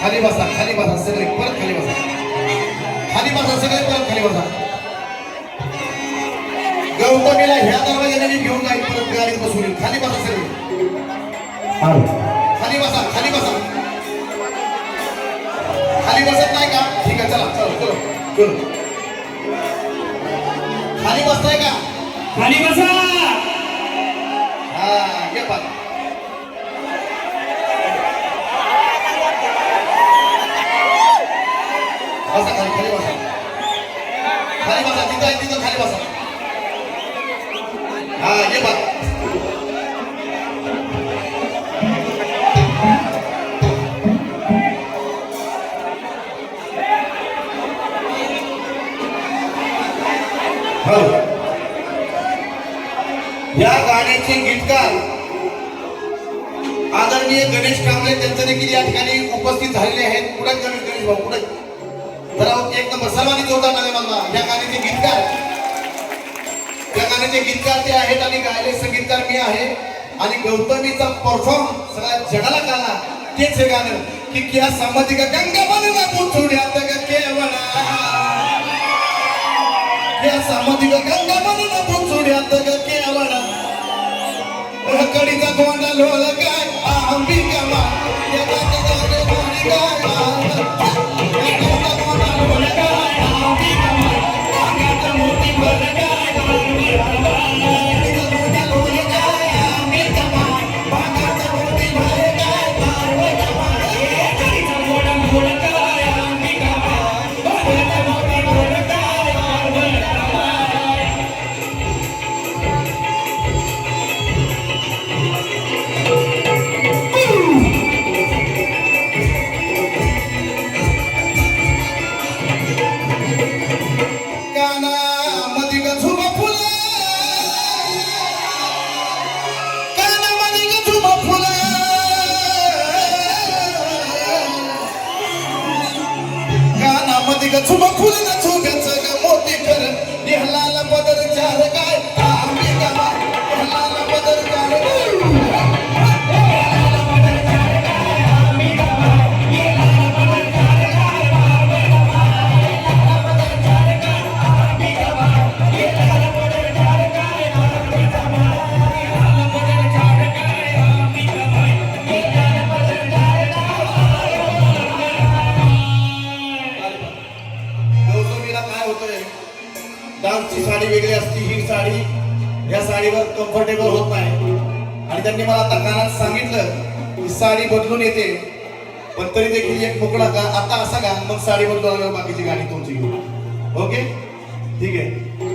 खाली बसा खाली बसा सगळे परत खाली बसा. खाली बसा सगळे परत खाली बसा. गौतमीला ह्या दरवाजाने मी घेऊन जाईल परत गाडीत बसून खाली बसा सगळे. खाली बसा खाली बसा. खाली बसत नाही का? ठीक आहे चला चलो चलो चलो. खाली बसताय का? खाली बसा. हा ये पाहा बसा तिथं आहे तिथं खाली बसा. हा ये बा. हो. या गाण्याचे गीतकार आदरणीय गणेश कांबळे त्यांचं देखील या ठिकाणी उपस्थित झालेले आहेत. पुढे गणेश गणेश भाऊ पुढे. जरा एक नंबर सर्वांनी जोरदार गाण्याचे गीतकार ते आहेत आणि गायले संगीतकार मी आहे. आणि गौतमीचा परफॉर्म सगळ्या जगाला कळला तेच हे गाणं. की क्या सामाजिक गंगा बनला पुथुड्यात ग केवळा या सामाजिक गंगा बनला पुथुड्यात ग केवळा कडीचा कोंडा लोळ काय? अंबिका मा? या गाणे गाणे गाणे ग झुम फुल न झुगच ग मोती कर. निहलाल डान्सची साडी वेगळी असती ही साडी या साडीवर कम्फर्टेबल होत नाही. आणि त्यांनी मला आता कानात सांगितलं की साडी बदलून येते पण तरी देखील एक मोकळा का? आता असा का? मग साडी बदलून आल्यावर बाकीची गाडी तुमची घेऊ. ओके? ठीक आहे.